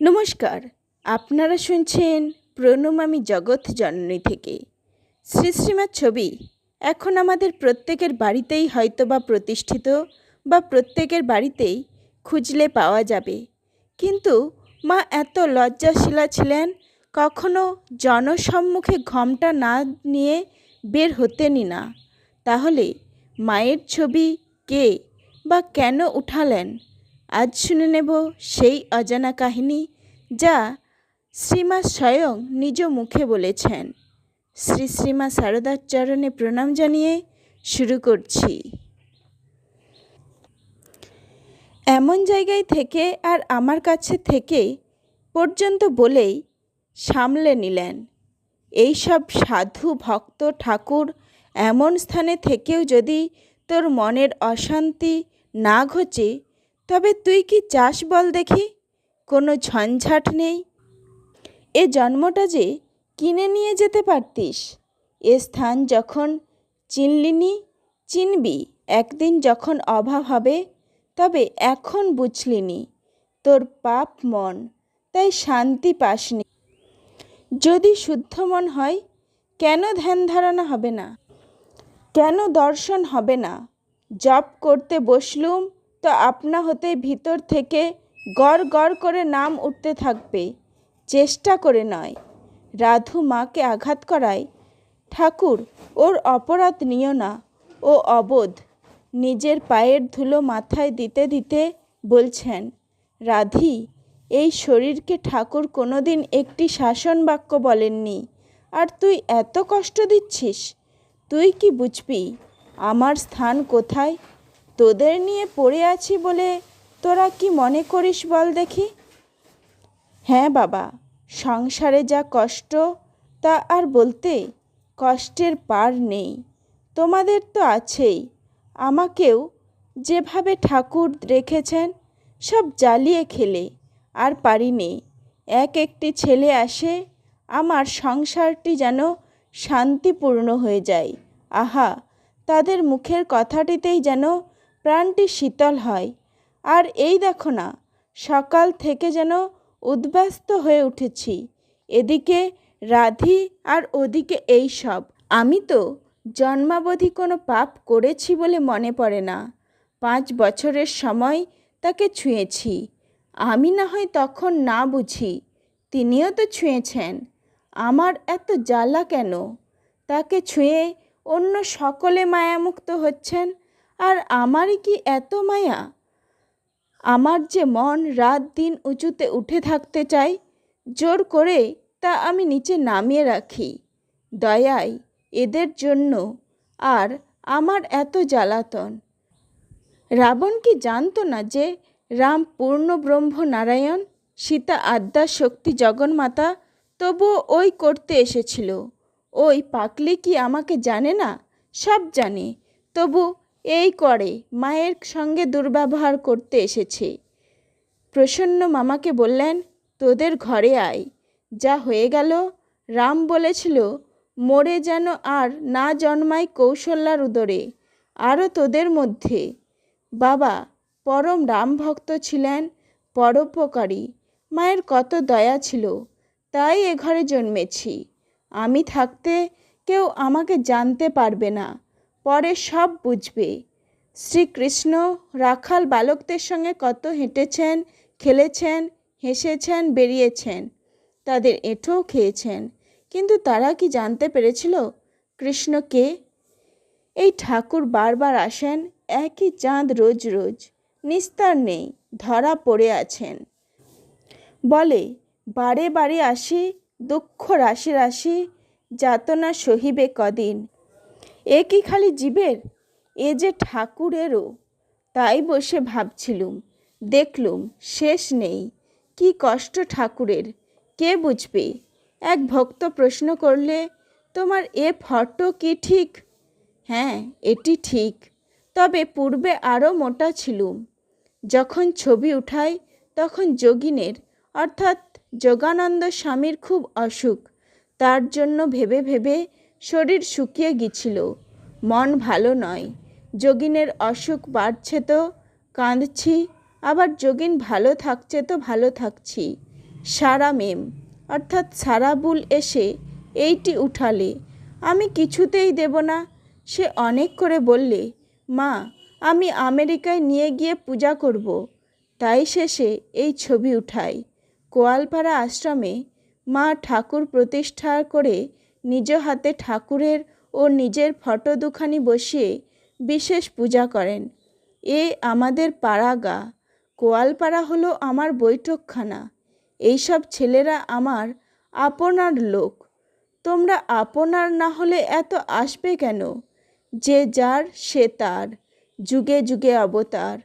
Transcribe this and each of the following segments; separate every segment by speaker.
Speaker 1: নমস্কার, আপনারা শুনছেন প্রণমামী জগৎ জননী থেকে। শ্রী শ্রীমার ছবি, এখন আমাদের প্রত্যেকের বাড়িতেই হয়তো বা প্রতিষ্ঠিত বা প্রত্যেকের বাড়িতেই খুঁজলে পাওয়া যাবে। কিন্তু মা এত লজ্জাশীলা ছিলেন, কখনো জনসম্মুখে ঘমটা না নিয়ে বের হতেনই না। তাহলে মায়ের ছবি কে বা কেন উঠালেন? আজ শুনে নেব সেই অজানা কাহিনী যা শ্রীমা স্বয়ং নিজ মুখে বলেছেন। শ্রী শ্রীমা সারদার চরণে প্রণাম জানিয়ে শুরু করছি। এমন জায়গায় থেকে আর আমার কাছে থেকে পর্যন্ত বলেই সামলে নিলেন। এইসব সাধু ভক্ত ঠাকুর এমন স্থানে থেকেও যদি তোর মনের অশান্তি না ঘোচে তবে তুই কি চাস বল দেখি? কোনো ঝঞ্ঝাট নেই। এ জন্মটা যে কিনে নিয়ে যেতে পারতিস? এ স্থান যখন চিনলিনি, চিনবি। একদিন যখন অভাব হবে, তবে এখন বুঝলিনি। তোর পাপ মন, তাই শান্তি পাসনি। যদি শুদ্ধ মন হয়, কেন ধ্যান ধারণা হবে না? কেন দর্শন হবে না? জপ করতে বসলুম আপনা হতে ভিতর থেকে গড় গড় করে নাম উঠতে থাকবে। চেষ্টা করে নয়। রাধু মাকে আঘাত করায়। ঠাকুর, ওর অপরাধ নিও না। ও অবোধ। নিজের পায়ের ধুলো মাথায় দিতে দিতে বলছেন, রাধি, এই শরীরকে ঠাকুর কোনোদিন একটি শাসন বাক্য বলেননি। আর তুই এত কষ্ট দিচ্ছিস? তুই কি বুঝবি? আমার স্থান কোথায়? তোদের নিয়ে পড়ে আছি বলে তোরা কি মনে করিস বল দেখি। হ্যাঁ বাবা, সংসারে যা কষ্ট, তা আর বলতে কষ্টের পার নেই। তোমাদের তো আছেই, আমাকেও যেভাবে ঠাকুর রেখেছেন, সব জ্বালিয়ে খেলে, আর পারিনি। এক একটি ছেলে আসে, আমার সংসারটি যেন শান্তিপূর্ণ হয়ে যায়। আহা, তাদের মুখের কথাটিতেই যেন প্রাণটি শীতল হয়। আর এই দেখো না, সকাল থেকে যেন উদ্ব্যস্ত হয়ে উঠেছি। এদিকে রাধি আর ওদিকে এই সব। আমি তো জন্মাবধি কোনো পাপ করেছি বলে মনে পড়ে না। পাঁচ বছরের সময় তাকে ছুঁয়েছি। আমি না হয় তখন না বুঝি, তিনিও তো ছুঁয়েছেন। আমার এত জ্বালা কেন? তাকে ছুঁয়ে অন্য সকলে মায়ামুক্ত হচ্ছেন? আর আমারই কি এত মায়া? আমার যে মন রাত দিন উঁচুতে উঠে থাকতে চাই জোর করে তা আমি নিচে নামিয়ে রাখি। দয়াই, এদের জন্য আর আমার এত জ্বালাতন। রাবণ কি জানতো না যে রাম পূর্ণ ব্রহ্ম নারায়ণ, সীতা আদ্যা শক্তি জগন্মাতা তবুও ওই করতে এসেছিল। ওই পাকলি কি আমাকে জানে না? সব জানে। তবু এই করে মায়ের সঙ্গে দুর্ব্যবহার করতে এসেছে। প্রসন্ন মামাকে বললেন, তোদের ঘরে আয়। যা হয়ে গেল, রাম বলেছিল, মরে যেন আর না জন্মায় কৌশল্যার উদরে, আরও তোদের মধ্যে। বাবা, পরম রাম ভক্ত ছিলেন, পরোপকারী। মায়ের কত দয়া ছিল, তাই এ ঘরে জন্মেছি। আমি থাকতে কেউ আমাকে জানতে পারবে না। পরে সব বুঝবে। শ্রীকৃষ্ণ রাখাল বালকদের সঙ্গে কত হেঁটেছেন, খেলেছেন, হেসেছেন, বেরিয়েছেন, তাদের এঁঠোও খেয়েছেন। কিন্তু তারা কি জানতে পেরেছিল কৃষ্ণ কে? এই ঠাকুর বারবার আসেন, একই চাঁদ রোজ রোজ, নিস্তার নেই, ধরা পড়ে আছেন। বলে, বারে বারে আসি, দুঃখ রাশি রাশি, যাতনা সহিবে কদিন এ কি খালি জীবের? এ যে ঠাকুরেরও। তাই বসে ভাবছিলুম, দেখলুম শেষ নেই। কি কষ্ট ঠাকুরের, কে বুঝবে? এক ভক্ত প্রশ্ন করলে, তোমার এ ফটো কি ঠিক? হ্যাঁ এটি ঠিক। তবে পূর্বে আরও মোটা ছিলুম। যখন ছবি উঠাই, তখন যোগিনের, অর্থাৎ যোগানন্দ স্বামীর খুব অসুখ। তার জন্য ভেবে ভেবে শরীর শুকিয়ে গিয়েছিল মন ভালো নয়। যোগিনের অসুখ বাড়ছে তো? কাঁদছি। আবার যোগিন ভালো থাকছে তো ভালো থাকছি। সারা মেম। অর্থাৎ সারাবুল এসে এইটি উঠালে। আমি কিছুতেই দেব না। সে অনেক করে বললে, মা, আমি আমেরিকায় নিয়ে গিয়ে পূজা করব। তাই শেষে এই ছবি উঠাই। কোয়ালপাড়া আশ্রমে মা ঠাকুর প্রতিষ্ঠা করে নিজ হাতে ঠাকুরের ও নিজের ফটো দুখানি বসিয়ে বিশেষ পূজা করেন। এ আমাদের পাড়া গা কোয়ালপাড়া হলো আমার বৈঠকখানা। এইসব ছেলেরা আমার আপনার লোক। তোমরা আপনার না হলে এত আসবে কেন? যে যার, সে তার। যুগে যুগে অবতার।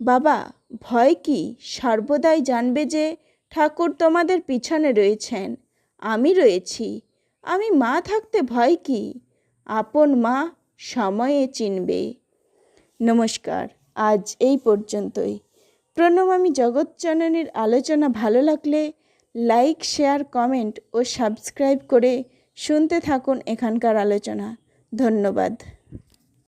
Speaker 1: বাবা, ভয় কি? সর্বদাই জানবে যে ঠাকুর তোমাদের পিছনে রয়েছেন। আমি রয়েছি। আমি মা থাকতে ভয় কি? আপন মা সময়ে চিনবে। নমস্কার, আজ এই পর্যন্তই। প্রণমামী জগৎজননীর আলোচনা ভালো লাগলে লাইক, শেয়ার, কমেন্ট ও সাবস্ক্রাইব করে শুনতে থাকুন এখানকার আলোচনা। ধন্যবাদ।